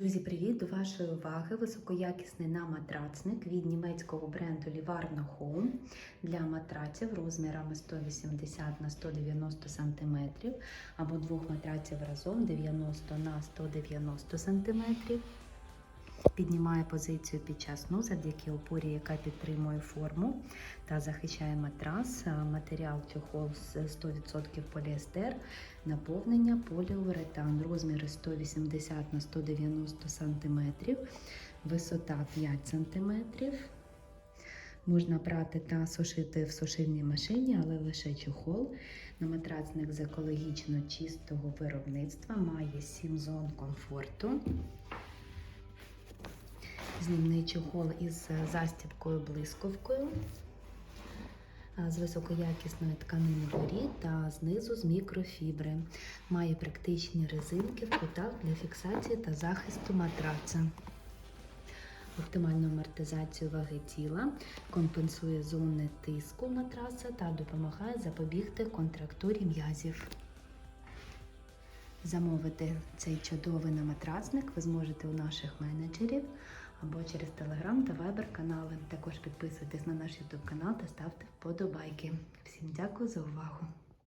Друзі, привіт! До вашої уваги високоякісний наматрацник від німецького бренду Livarno Home для матраців розмірами 180 на 190 см або двох матраців разом 90 на 190 см. Піднімає позицію під час сну завдяки опорі, яка підтримує форму та захищає матрас. Матеріал чохол з 100% поліестер, наповнення поліуретан, розміри 180 на 190 см, висота 5 см. Можна прати та сушити в сушильній машині, але лише чохол. Наматрацник з екологічно чистого виробництва має 7 зон комфорту. Знімний чохол із застібкою блискавкою, з високоякісної тканини горі та знизу з мікрофібри. Має практичні резинки в кутах для фіксації та захисту матраца. Оптимальну амортизацію ваги тіла, компенсує зони тиску матраса та допомагає запобігти контрактурі м'язів. Замовити цей чудовий наматрасник ви зможете у наших менеджерів або через телеграм та вебер канали. Також підписуйтесь на наш ютуб канал та ставте вподобайки. Всім дякую за увагу!